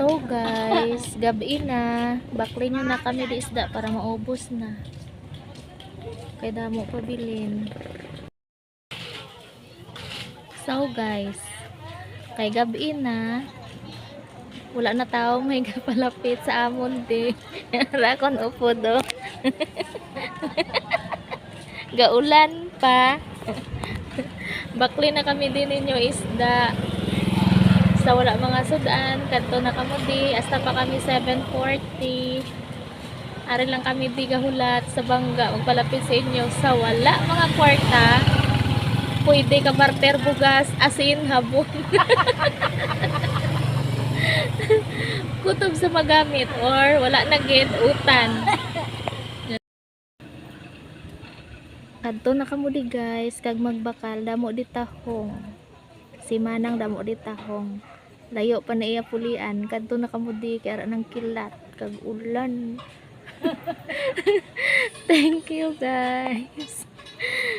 So guys, gabi na. Bakli nyo na kami di isda para maubos na. Kaya damo pabilin. So guys, kay gabi na. Wala na tao may kapalapit sa amon di. Rakon upo do. Gaulan pa. Bakli na kami din ninyo isda sa wala mga sudan kadto na kamo di. Hasta pa kami 740 ari lang kami di gahulat sa bangga. Magpalapit sa inyo sa wala mga kwarta. Pwede ka barter bugas asin habon. Kutob sa magamit or wala na gid utan. Kadto na kamo di guys. Kag magbakal damo di tahong si Manang damo di tahong. Layo pa na iya pulian. Kadto na kamo di kay ara nang kilat. Kag ulan. Thank you guys